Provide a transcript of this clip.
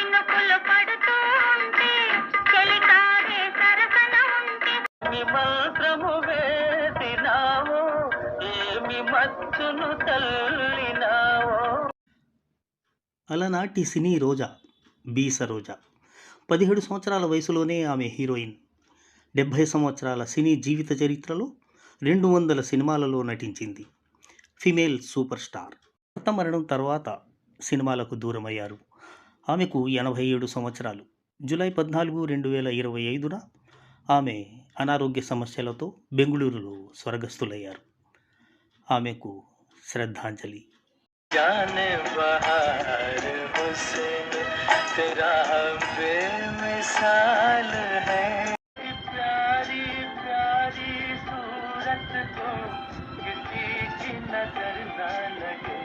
చినుకులు పడుతూ ఉంటే సరసన ఉంటే ఏమి మంత్రము వేసినావో? ఏమి మచ్చును తల్లినావో? అలనాటి సినీ రోజా బీస రోజా. పదిహేడు సంవత్సరాల వయసులోనే ఆమె హీరోయిన్. డెబ్భై సంవత్సరాల సినీ జీవిత చరిత్రలో రెండు వందల సినిమాలలో నటించింది. Female super star. భర్త మరణం తర్వాత సినిమాలకు దూరమయ్యారు. ఆమెకు ఎనభై ఏడు సంవత్సరాలు జూలై పద్నాలుగు రెండు వేల ఇరవై ఐదున ఆమె అనారోగ్య సమస్యలతో బెంగళూరులో స్వర్గస్థులయ్యారు ఆమెకు శ్రద్ధాంజలి जाने बहार हुस्न तेरा बेमिसाल है